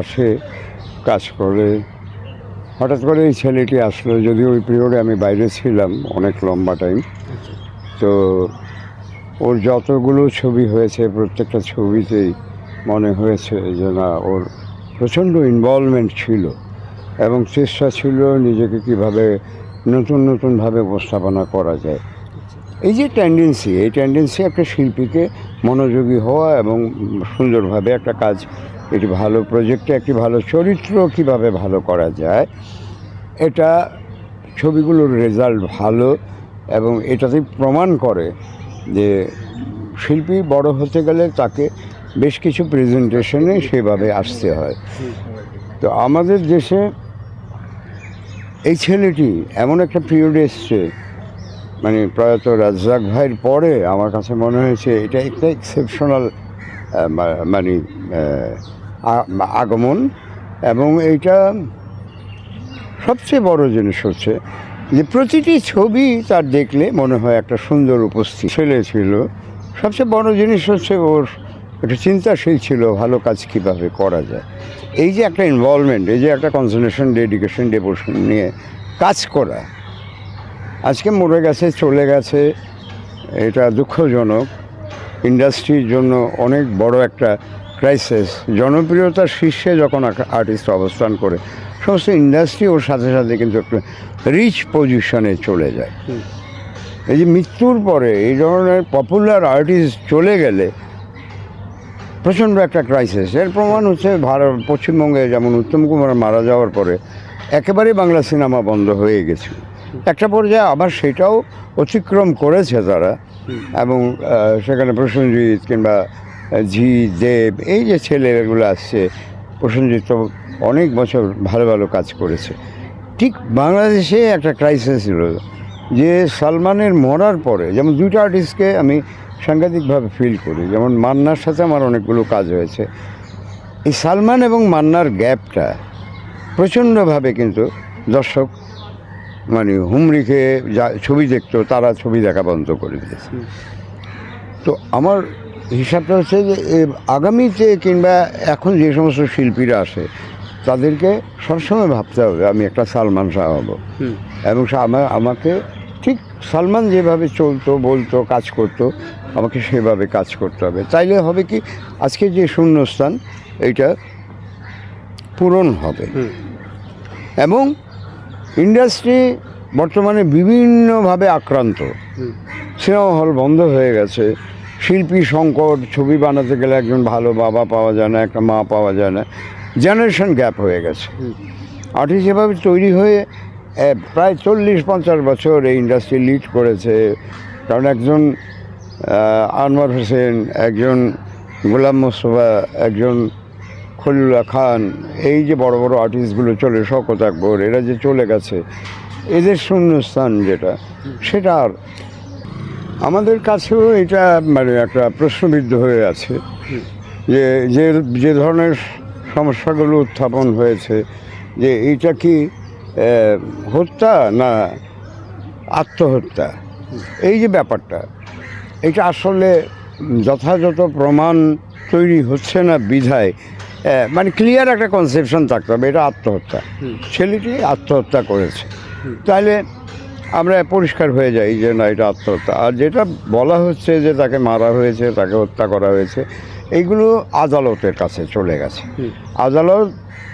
আসে কাজ করে। হঠাৎ করে এই ছেলেটি আসলো, যদিও ওই পিরিয়ডে আমি বাইরে ছিলাম, অনেক লম্বা টাইম তো ওর যতগুলো ছবি হয়েছে, প্রত্যেকটা ছবিতেই মনে হয়েছে যে না, ওর প্রচণ্ড ইনভলভমেন্ট ছিল এবং চেষ্টা ছিল নিজেকে কীভাবে নতুন নতুনভাবে উপস্থাপনা করা যায়। এই যে টেন্ডেন্সি এই টেন্ডেন্সি একটা শিল্পীকে মনোযোগী হওয়া এবং সুন্দরভাবে একটা কাজ একটি ভালো প্রজেক্টে একটি ভালো চরিত্র কীভাবে ভালো করা যায়, এটা ছবিগুলোর রেজাল্ট ভালো এবং এটাতেই প্রমাণ করে যে শিল্পী বড় হতে গেলে তাকে বেশ কিছু প্রেজেন্টেশনে সেভাবে আসতে হয়। তো আমাদের দেশে এই ছেলেটি এমন একটা পিরিয়ড এসছে মানে প্রয়াত রাজ্জাক ভাইয়ের পরে আমার কাছে মনে হয়েছে এটা একটা এক্সেপশনাল মানে আগমন এবং এইটা সবচেয়ে বড় জিনিস হচ্ছে যে প্রতিটি ছবি তার দেখলে মনে হয় একটা সুন্দর উপস্থিত ছেলে ছিল। সবচেয়ে বড় জিনিস হচ্ছে ওর একটা চিন্তাশীল ছিল, ভালো কাজ কীভাবে করা যায়। এই যে একটা ইনভলভমেন্ট এই যে একটা কনসেন্ট্রেশন ডেডিকেশন ডেভোশন নিয়ে কাজ করা, আজকে মরে গেছে, চলে গেছে, এটা দুঃখজনক। ইন্ডাস্ট্রির জন্য অনেক বড় একটা ক্রাইসিস জনপ্রিয়তার শীর্ষে যখন আর্টিস্ট অবস্থান করে সমস্ত ইন্ডাস্ট্রি ওর সাথে সাথে কিন্তু একটা রিচ পজিশনে চলে যায়। এই যে মৃত্যুর পরে এই ধরনের পপুলার আর্টিস্ট চলে গেলে প্রচণ্ড একটা ক্রাইসিস এর প্রমাণ হচ্ছে ভারত পশ্চিমবঙ্গে যেমন উত্তম কুমার মারা যাওয়ার পরে একেবারে বাংলা সিনেমা বন্ধ হয়ে গেছে। একটা পর্যায়ে আবার সেটাও অতিক্রম করেছে তারা। এবং সেখানে প্রসেনজিৎ কিংবা ঝি দেব, এই যে ছেলেগুলো আসছে, প্রসেনজিৎ অনেক বছর ভালো ভালো কাজ করেছে। ঠিক বাংলাদেশে একটা ক্রাইসিস ছিল, যে সালমানের মরার পরে, যেমন দুইটা আর্টিস্টকে আমি সাংঘাতিকভাবে ফিল করি, যেমন মান্নার সাথে আমার অনেকগুলো কাজ হয়েছে। এই সালমান এবং মান্নার গ্যাপটা প্রচণ্ডভাবে কিন্তু দর্শক মানে হুমড়িকে যা ছবি দেখতো, তারা ছবি দেখা বন্ধ করে দিয়েছে। তো আমার হিসাবটা হচ্ছে যে আগামীতে কিংবা এখন যে সমস্ত শিল্পীরা আসে তাদেরকে সবসময় ভাবতে হবে আমি একটা সালমান শাহ হব। এবং সে আমা- আমাকে ঠিক সালমান যেভাবে চলতো বলতো কাজ করতো আমাকে সেভাবে কাজ করতে হবে। তাইলে হবে কি আজকে যে শূন্যস্থান এটা পূরণ হবে। এবং ইন্ডাস্ট্রি বর্তমানে বিভিন্নভাবে আক্রান্ত। সিনেমা হল বন্ধ হয়ে গেছে শিল্পী সংকট ছবি বানাতে গেলে একজন ভালো বাবা পাওয়া যায় না, একটা মা পাওয়া যায় না। জেনারেশন গ্যাপ হয়ে গেছে। আর্টিস্ট এভাবে তৈরি হয়ে প্রায় চল্লিশ, পঞ্চাশ বছর এই ইন্ডাস্ট্রি লিড করেছে। কারণ একজন আনোয়ার হোসেন, একজন গোলাম মোস্তফা, একজন খলিলুল্লাহ খান, এই যে বড় বড় আর্টিস্টগুলো চলে শকত আকবর, এরা যে চলে গেছে, এদের শূন্যস্থান যেটা, সেটা আর আমাদের কাছেও এটা মানে একটা প্রশ্নবিদ্ধ হয়ে আছে। যে যে যে ধরনের সমস্যাগুলো উত্থাপন হয়েছে যে এইটা কি হত্যা না আত্মহত্যা? এই যে ব্যাপারটা এটা আসলে যথাযথ প্রমাণ তৈরি হচ্ছে না বিধায় মানে ক্লিয়ার একটা কনসেপশন থাকতে হবে এটা আত্মহত্যা। ছেলেটি আত্মহত্যা করেছে। তাহলে আমরা পরিষ্কার হয়ে যাই যে না এটা আত্মহত্যা। আর যেটা বলা হচ্ছে যে তাকে মারা হয়েছে তাকে হত্যা করা হয়েছে এইগুলো আদালতের কাছে চলে গেছে। আদালত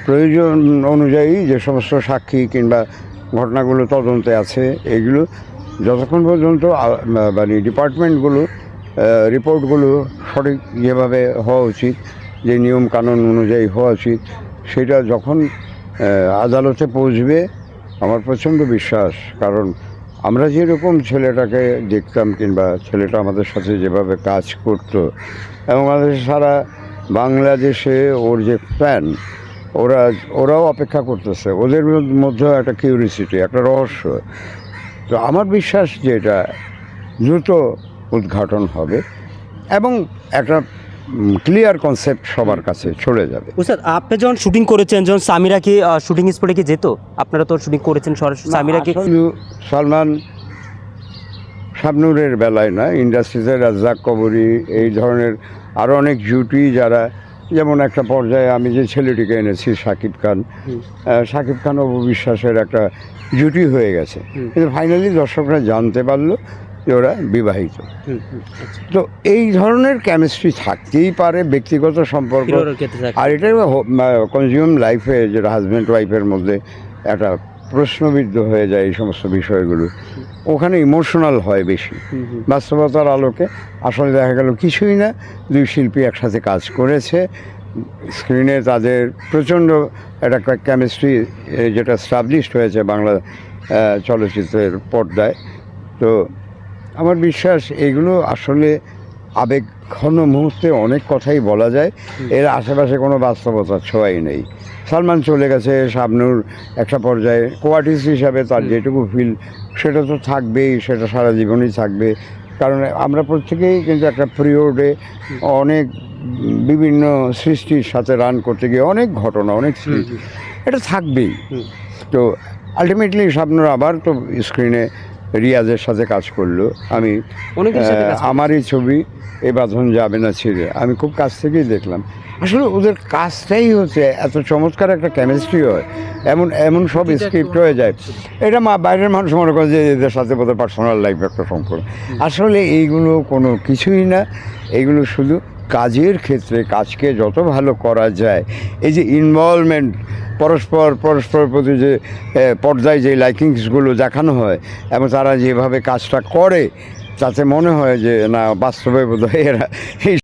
প্রয়োজন অনুযায়ী যে সমস্ত সাক্ষী কিংবা ঘটনাগুলো তদন্তে আছে এগুলো যতক্ষণ পর্যন্ত মানে ডিপার্টমেন্টগুলো রিপোর্টগুলো সঠিক যেভাবে হওয়া উচিত যে নিয়ম কানুন অনুযায়ী হওয়া উচিত সেটা যখন আদালতে পৌঁছবে আমার প্রচণ্ড বিশ্বাস। কারণ আমরা যেরকম ছেলেটাকে দেখতাম কিংবা ছেলেটা আমাদের সাথে যেভাবে কাজ করতো, এবং আমাদের সারা বাংলাদেশে ওর যে ফ্যান ওরা, ওরাও অপেক্ষা করতেছে। ওদের মধ্যেও একটা কিউরিসিটি একটা রহস্য। তো আমার বিশ্বাস যে এটা দ্রুত উদ্ঘাটন হবে, এবং একটা ক্লিয়ার কনসেপ্ট সবার কাছে চলে যাবে। স্যার আপনি যখন শুটিং করেছেন যখন সামিরা কি শুটিং স্পটে কি যেত? আপনারা তো শুটিং করেছেন সরাসরি সামিরা কি সালমান শাবনুরের বেলায় না ইন্ডাস্ট্রিতে রাজ্জাক কবরী এই ধরনের আরও অনেক জুটি যারা যেমন একটা পর্যায়ে আমি যে ছেলেটিকে এনেছি সাকিব খান সাকিব খান ও একটা জুটি হয়ে গেছে। কিন্তু ফাইনালি দর্শকরা জানতে পারল যে ওরা বিবাহিত আচ্ছা। তো এই ধরনের কেমিস্ট্রি থাকতেই পারে ব্যক্তিগত সম্পর্ক। আর এটা কনজিউম লাইফে যেটা হাজব্যান্ড ওয়াইফের মধ্যে একটা প্রশ্নবিদ্ধ হয়ে যায় এই সমস্ত বিষয়গুলো। ওখানে ইমোশনাল হয় বেশি। বাস্তবতার আলোকে আসলে দেখা গেল কিছুই না দুই শিল্পী একসাথে কাজ করেছে। স্ক্রিনে তাদের প্রচণ্ড একটা কেমিস্ট্রি যেটা স্টাবলিশড হয়েছে বাংলা চলচ্চিত্রের পর্দায়। তো আমার বিশ্বাস এগুলো আসলে আবেগঘন মুহূর্তে অনেক কথাই বলা যায়। এর আশেপাশে কোনো বাস্তবতার ছোঁয়াই নেই। সালমান চলে গেছে শাবনুর একটা পর্যায়ে। কোয়ার্টিস হিসাবে তার যেটুকু ফিল সেটা তো থাকবেই সেটা সারা জীবনই থাকবে। কারণ আমরা প্রত্যেকেই কিন্তু একটা পিরিয়ডে অনেক বিভিন্ন সৃষ্টির সাথে রান করতে গিয়ে অনেক ঘটনা অনেক স্মৃতি এটা থাকবেই। তো আলটিমেটলি স্বপ্নর আবার তো স্ক্রিনে রিয়াজের সাথে কাজ করল। আমি আহ, আমারই ছবি এ বাঁধন যাবে না ছেড়ে। আমি খুব কাছ থেকেই দেখলাম। আসলে ওদের কাজটাই হচ্ছে এত চমৎকার একটা কেমিস্ট্রি হয়। এমন এমন সব স্ক্রিপ্ট হয়ে যায়। এটা মা বাইরের মানুষ মনে করে যে এদের সাথে বোধহয় পার্সোনাল লাইফ একটা সম্পর্ক আসলে এইগুলো কোনো কিছুই না। এগুলো শুধু কাজের ক্ষেত্রে কাজকে যত ভালো করা যায়, এই যে ইনভলভমেন্ট পরস্পর পরস্পর প্রতি যে পর্যায়ে যে লাইকিংসগুলো দেখানো হয়, এবং তারা যেভাবে কাজটা করে, তাতে মনে হয় যে, না, বাস্তবে বোধহয় এরা এই